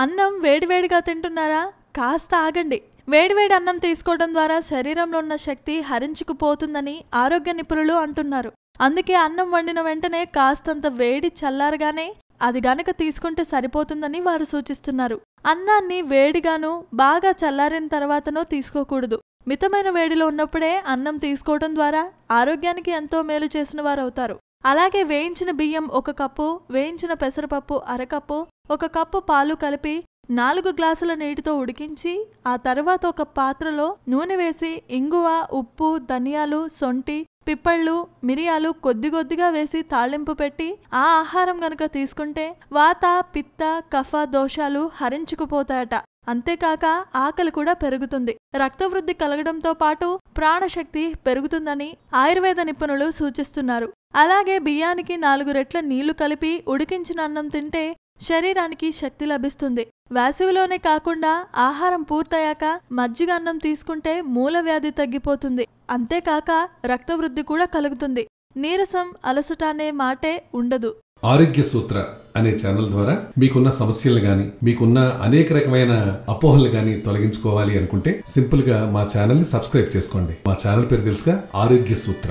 అన్నం వేడివేడిగా తింటున్నారా? కాస్త ఆగండి. వేడివేడి అన్నం తీసుకోవడం ద్వారా శరీరంలో ఉన్న శక్తి హరించుకుపోతుందని ఆరోగ్య నిపుణులు అంటున్నారు. అందుకే అన్నం వండిన వెంటనే కాస్తంత వేడి చల్లారగానే అది గనక తీసుకుంటే సరిపోతుందని వారు సూచిస్తున్నారు. అన్నాన్ని వేడిగాను బాగా చల్లారిన తర్వాతనో తీసుకోకూడదు. మితమైన వేడిలో ఉన్నప్పుడే అన్నం తీసుకోవడం ద్వారా ఆరోగ్యానికి ఎంతో మేలు చేసిన వారవుతారు. అలాగే వేయించిన బియ్యం ఒక కప్పు వేయించిన పెసరపప్పు అరకప్పు ఒక కప్పు పాలు కలిపి నాలుగు గ్లాసుల నీటితో ఉడికించి ఆ తర్వాత ఒక పాత్రలో నూనె వేసి ఇంగువ ఉప్పు ధనియాలు సొంటి పిప్పళ్ళు మిరియాలు కొద్ది కొద్దిగా వేసి తాళింపు పెట్టి ఆ ఆహారం గనుక తీసుకుంటే వాత పిత్త కఫ దోషాలు హరించుకుపోతాయట. అంతేకాక ఆకలి కూడా పెరుగుతుంది. రక్తవృద్ధి కలగడంతో పాటు ప్రాణశక్తి పెరుగుతుందని ఆయుర్వేద నిపుణులు సూచిస్తున్నారు. అలాగే బియ్యానికి నాలుగు రెట్ల నీళ్ళు కలిపి ఉడికించిన అన్నం తింటే శరీరానికి శక్తి లభిస్తుంది. వేసవిలోనే కాకుండా ఆహారం పూర్తయ్యాక మజ్జిగ అన్నం తీసుకుంటే మూలవ్యాధి తగ్గిపోతుంది. అంతేకాక రక్తవృద్ధి కూడా కలుగుతుంది. నీరసం అలసట అనే మాటే ఉండదు. ఆరోగ్య సూత్ర అనే ఛానల్ ద్వారా మీకున్న సమస్యలు గాని మీకున్న అనేక రకమైన అపోహలు గాని తొలగించుకోవాలి అనుకుంటే సింపుల్గా మా ఛానల్ని సబ్స్క్రైబ్ చేసుకోండి. మా ఛానల్ పేరు తెలుసుగా ఆరోగ్య సూత్ర.